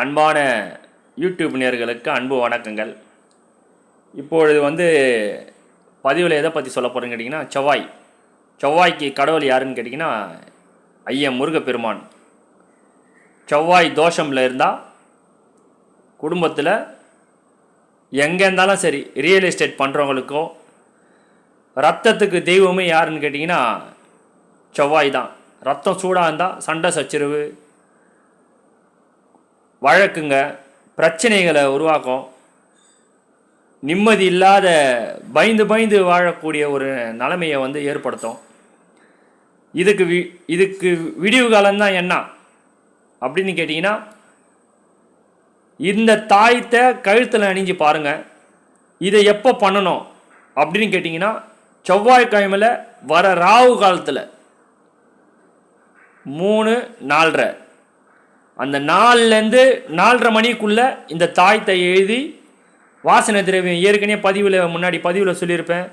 அன்பான யூடியூப் நேர்களுக்கு அன்பு வணக்கங்கள். இப்பொழுது வந்து பதிவில் எதை பற்றி சொல்ல போகிறேன்னு கேட்டிங்கன்னா செவ்வாய். செவ்வாய்க்கு கடவுள் யாருன்னு கேட்டிங்கன்னா ஐயன் முருகப்பெருமான். செவ்வாய் தோஷமில் இருந்தால் குடும்பத்தில் எங்கே இருந்தாலும் சரி ரியல் எஸ்டேட் பண்ணுறவங்களுக்கோ ரத்தத்துக்கு தெய்வமே யாருன்னு கேட்டிங்கன்னா செவ்வாய் தான். ரத்தம் சூடாக இருந்தால் சண்டை சச்சரவு வழக்குங்க. பிரச்சனைகளை உருவாக்கும். நிம்மதி இல்லாத பயந்து பயந்து வாழக்கூடிய ஒரு நிலைமையை வந்து ஏற்படுத்தும். இதுக்கு வி இதுக்கு விடிவு காலம்தான் என்ன? அப்படின்னு கேட்டிங்கன்னா இந்த தாயத்தை கழுத்தில் அணிஞ்சு பாருங்கள் இதை எப்போ பண்ணணும்? அப்படின்னு கேட்டிங்கன்னா செவ்வாய்க்கிழமையில் வர ராவு காலத்தில். மூணு நாலரை. அந்த நாலுலேருந்து நாலரை மணிக்குள்ளே இந்த தாயத்தை எழுதி வாசனை திரவியம் ஏற்கனவே பதிவில் முன்னாடி பதிவில் சொல்லியிருப்பேன்.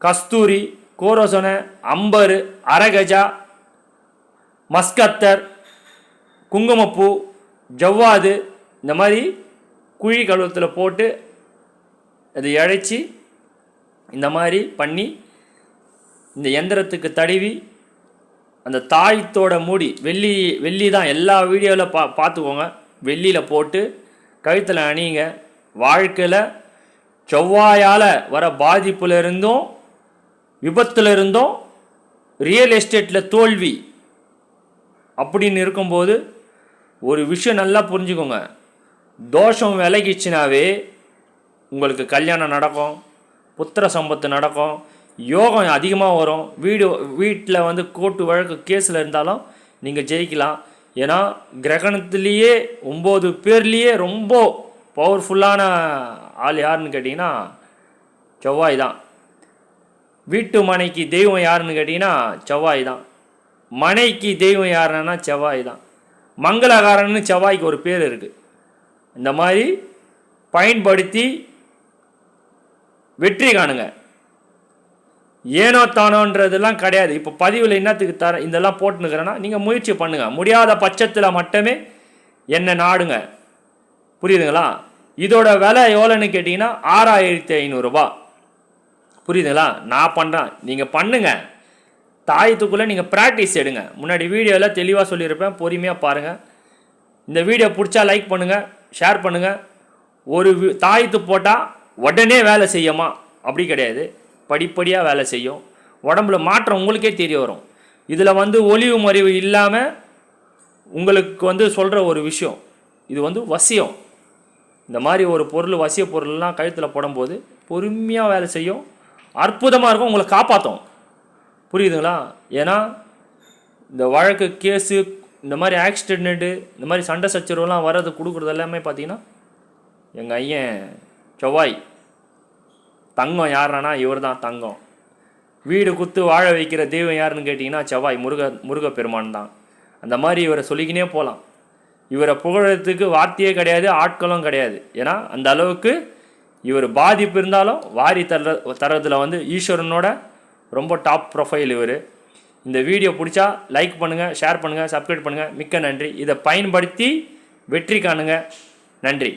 கஸ்தூரி கோரோசனை அம்பரு அரகஜா மஸ்கத்தர் குங்குமப்பூ ஜவ்வாது இந்த மாதிரி குழி கழுவத்தில் போட்டு அதை இழைச்சி இந்த மாதிரி பண்ணி இந்த எந்திரத்துக்கு தடவி அந்த தாயத்தோட மூடி வெள்ளி வெள்ளி தான் எல்லா வீடியோவில் பா பார்த்துக்கோங்க. வெள்ளியில் போட்டு கழுத்தில் அணியுங்க. வாழ்க்கையில் செவ்வாயால் வர பாதிப்பில் இருந்தும் விபத்துல இருந்தும் ரியல் எஸ்டேட்டில் தோல்வி அப்படின்னு இருக்கும்போது ஒரு விஷயம் நல்லா புரிஞ்சுக்கோங்க. தோஷம் விலகிச்சுனாவே உங்களுக்கு கல்யாணம் நடக்கும் புத்திர சம்பத்து நடக்கும் யோகம் அதிகமாக வரும். வீடு வீட்டில் வந்து கோர்ட்டு வழக்கு கேஸில் இருந்தாலும் நீங்கள் ஜெயிக்கலாம். ஏன்னா கிரகணத்துலேயே ஒம்பது பேர்லேயே ரொம்ப பவர்ஃபுல்லான ஆள் யாருன்னு கேட்டிங்கன்னா செவ்வாய் தான். வீட்டு மனைக்கு தெய்வம் யாருன்னு கேட்டிங்கன்னா செவ்வாய் தான். மனைக்கு தெய்வம் யாருன்னா செவ்வாய் தான். மங்களகாரன்னு செவ்வாய்க்கு ஒரு பேர் இருக்குது இந்த மாதிரி பயன்படுத்தி வெற்றி காணுங்க. ஏனோ தானோன்றதெல்லாம் கிடையாது. இப்போ பதிவில் என்னத்துக்கு தர இதெல்லாம் போட்டுனுக்கிறேன்னா நீங்கள் முயற்சி பண்ணுங்கள் முடியாத பட்சத்தில் மட்டுமே என்ன நாடுங்க. புரியுதுங்களா? இதோட விலை எவ்வளோன்னு கேட்டிங்கன்னா ஆறாயிரத்தி ஐநூறுரூபா புரியுதுங்களா? நான் பண்ணுறேன் நீங்கள் பண்ணுங்கள் தாயத்துக்குள்ளே நீங்கள் ப்ராக்டிஸ் எடுங்க. முன்னாடி வீடியோவில் தெளிவாக சொல்லியிருப்பேன். பொறுமையாக பாருங்கள் இந்த வீடியோ பிடிச்சா லைக் பண்ணுங்கள் ஷேர் பண்ணுங்கள் ஒரு தாயத்து போட்டால் உடனே வேலை செய்யுமா? அப்படி கிடையாது. படிப்படியாக வேலை செய்யும். உடம்புல மாற்றம் உங்களுக்கே தெரிய வரும். இதில் வந்து ஒளிவு மறைவு இல்லாமல் உங்களுக்கு வந்து சொல்கிற ஒரு விஷயம். இது வந்து வசியம். இந்த மாதிரி ஒரு பொருள் வசிய பொருள்லாம் கழுத்தில் போடும்போது பொறுமையாக வேலை செய்யும். அற்புதமாக இருக்கும். உங்களை காப்பாற்றும் புரியுதுங்களா? ஏன்னா இந்த வழக்கு கேஸு இந்த மாதிரி ஆக்சிடென்ட்டு இந்த மாதிரி சண்டை சச்சரவுலாம் வர்றது கொடுக்குறது எல்லாமே பார்த்தீங்கன்னா எங்கள் ஐயன் செவ்வாய். தங்கம் யாருன்னா இவர் தான் தங்கம். வீடு குத்து வாழ வைக்கிற தெய்வம் யாருன்னு கேட்டிங்கன்னா செவ்வாய் முருக முருகப்பெருமான் தான். அந்த மாதிரி இவரை சொல்லிக்கினே போகலாம் இவரை புகழத்துக்கு வார்த்தையே கிடையாது ஆட்களும் கிடையாது. ஏன்னா அந்த அளவுக்கு இவர் பாதிப்பு இருந்தாலும் வாரி தர தரதுல வந்து ஈஸ்வரனோட ரொம்ப டாப் ப்ரொஃபைல் இவர். இந்த வீடியோ பிடிச்சா லைக் பண்ணுங்கள் ஷேர் பண்ணுங்கள் சப்ஸ்கிரைப் பண்ணுங்கள் மிக்க நன்றி. இதை பயன்படுத்தி வெற்றி காணுங்க. நன்றி.